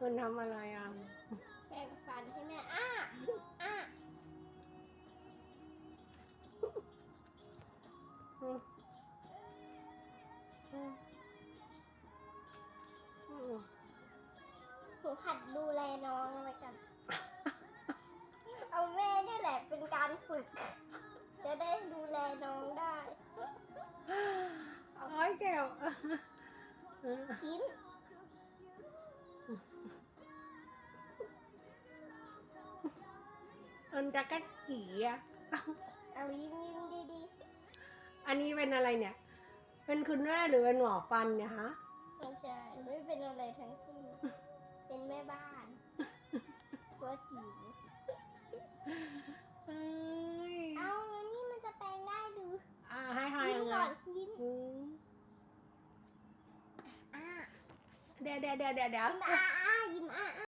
มันทำอะไรอะแปรงฟันให้แม่อ้าอ้าอืมอืมอืมหนูหัดดูแลน้องไปกัน เอาแม่นี่แหละเป็นการฝึก จะได้ดูแลน้องได้โอ้ยแก้ว ยิ้ม มันจะกัดกี่อะเอายิ้มยิ้มดีอันนี้เป็นอะไรเนี่ย เป็นคุณแม่หรือเป็นหมอฟันเนี่ยฮะๆไม่ใช่ไม่เป็นอะไรทั้งสิ้น เป็นแม่บ้านตัวจิ๋วเอ้ยเอาแล้วนี่มันจะแปลงได้หรืออ่าให้ให้ยิ้มยังไงก่อนยิ้มอืมอ่าเดี๋ยวเดี๋ยวเดี๋ยวเดี๋ยวเดี๋ยวยิ้มอ่าอ่ายิ้มอ่าอ่า